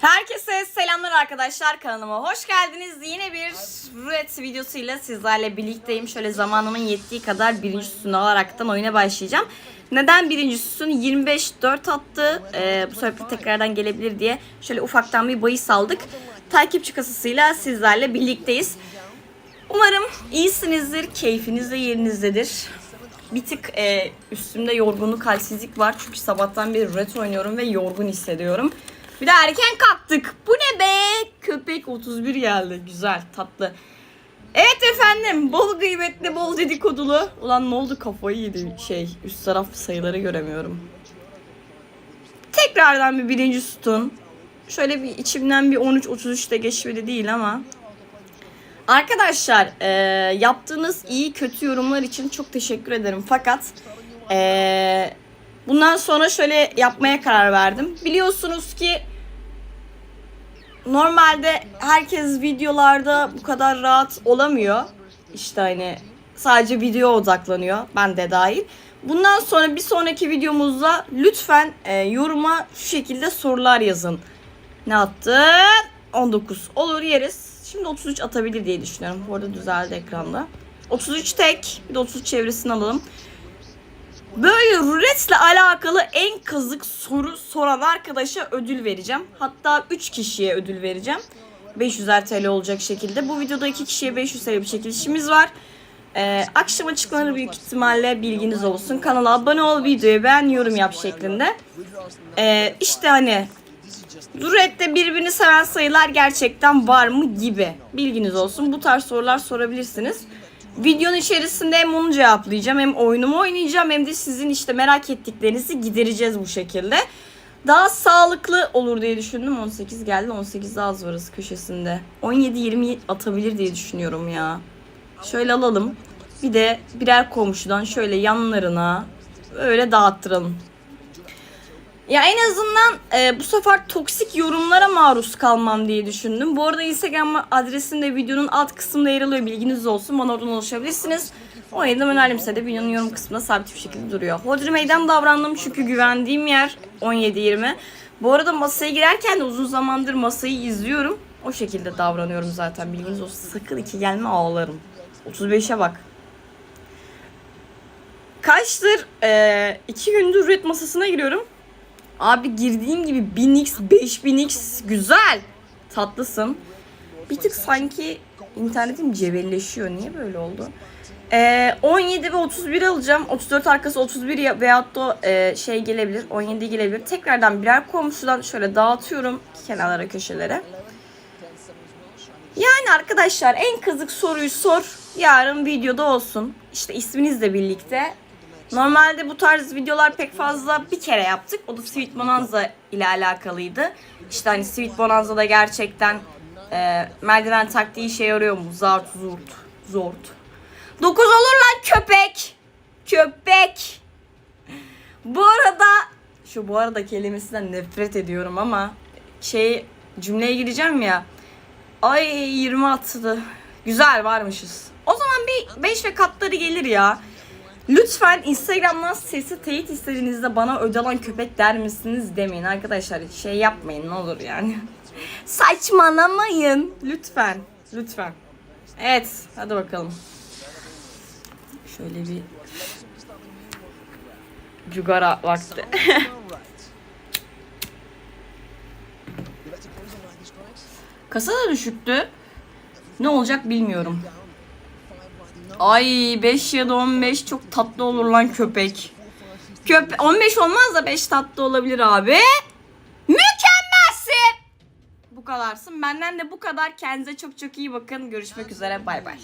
Herkese selamlar arkadaşlar kanalıma hoş geldiniz. Yine bir rulet videosuyla sizlerle birlikteyim. Şöyle zamanımın yettiği kadar birinci sütunu alaraktan oyuna başlayacağım. Neden birinci sütun 25-4 attı. Ee, bu sebeple tekrardan gelebilir diye şöyle ufaktan bir bahis aldık. Takipçi kasasıyla sizlerle birlikteyiz. Umarım iyisinizdir, keyfiniz de yerinizdedir. Bir tık e, üstümde yorgunluk, halsizlik var. Çünkü sabahtan beri rulet oynuyorum ve yorgun hissediyorum. Bir de erken kalktık. Bu ne be? Köpek 31 geldi. Güzel, tatlı. Evet efendim, bol gıybetli, bol dedikodulu. Ulan ne oldu kafayı yedi şey. Üst taraf sayıları göremiyorum. Tekrardan bir birinci sütun. Şöyle bir içimden bir 13-33 de geçmedi değil ama Arkadaşlar e, yaptığınız iyi kötü yorumlar için çok teşekkür ederim. Fakat e, bundan sonra şöyle yapmaya karar verdim. Biliyorsunuz ki normalde herkes videolarda bu kadar rahat olamıyor. İşte hani sadece video odaklanıyor. Ben de dahil. Bundan sonra bir sonraki videomuzda lütfen e, yoruma şu şekilde sorular yazın. Ne attın? 19. Olur yeriz. Şimdi 33 atabilir diye düşünüyorum. Bu arada düzeldi ekranda. 33 tek. Bir de 33 çevresini alalım. Böyle ruletle alakalı en kazık soru soran arkadaşa ödül vereceğim. Hatta 3 kişiye ödül vereceğim. 500'er TL olacak şekilde. Bu videoda 2 kişiye 500 TL bir çekilişimiz var. Ee, akşam açıklanır büyük ihtimalle bilginiz olsun. Kanala abone ol, videoyu beğen, yorum yap şeklinde. Ee, işte hani Rulet'te birbirini seven sayılar gerçekten var mı gibi. Bilginiz olsun. Bu tarz sorular sorabilirsiniz. Videonun içerisinde hem onu cevaplayacağım hem oyunumu oynayacağım hem de sizin işte merak ettiklerinizi gidereceğiz bu şekilde. Daha sağlıklı olur diye düşündüm. 18 geldi. 18 daha az varız köşesinde. 17-20 atabilir diye düşünüyorum ya. Şöyle alalım. Bir de birer komşudan şöyle yanlarına öyle dağıttıralım. Ya en azından e, bu sefer toksik yorumlara maruz kalmam diye düşündüm. Bu arada Instagram adresim de videonun alt kısmında yer alıyor. Bilginiz olsun. Bana oradan ulaşabilirsiniz. O yüzden önerimse de videonun yorum kısmında sabit bir şekilde duruyor. Hodri meydan davrandım çünkü güvendiğim yer 17-20. Bu arada masaya girerken de uzun zamandır masayı izliyorum. O şekilde davranıyorum zaten. Bilginiz olsun. Sakın iki gelme ağlarım. 35'e bak. Kaçtır? Ee, iki gündür üret masasına giriyorum. Abi girdiğim gibi 1000x 5000x güzel. Tatlısın. Bir tık sanki internetim cebelleşiyor. Niye böyle oldu? Ee, 17 ve 31 alacağım. 34 arkası 31 ya, veyahut da e, şey gelebilir. 17 gelebilir. Tekrardan birer komşudan şöyle dağıtıyorum kenarlara köşelere. Yani arkadaşlar en kızık soruyu sor. Yarın videoda olsun. İşte isminizle birlikte Normalde bu tarz videolar pek fazla bir kere yaptık. O da Sweet Bonanza ile alakalıydı. İşte hani Sweet Bonanza'da gerçekten e, merdiven taktiği işe yarıyor mu? Zart, zurt, zort. Dokuz olur lan köpek. Köpek. Bu arada şu bu arada kelimesinden nefret ediyorum ama şey cümleye gireceğim ya. Ay 20 attı. Güzel varmışız. O zaman bir 5 ve katları gelir ya. Lütfen Instagram'dan sesi teyit istediğinizde bana ödalan köpek der misiniz demeyin arkadaşlar. Şey yapmayın ne olur yani. Saçmalamayın. Lütfen. Lütfen. Evet. Hadi bakalım. Şöyle bir Cugara vakti. Kasa da düşüktü. Ne olacak bilmiyorum. Ay 5 ya da 15 çok tatlı olur lan köpek. Köpe 15 olmaz da 5 tatlı olabilir abi. Mükemmelsin. Bu kadarsın. Benden de bu kadar. Kendinize çok çok iyi bakın. Görüşmek üzere. Bay bay.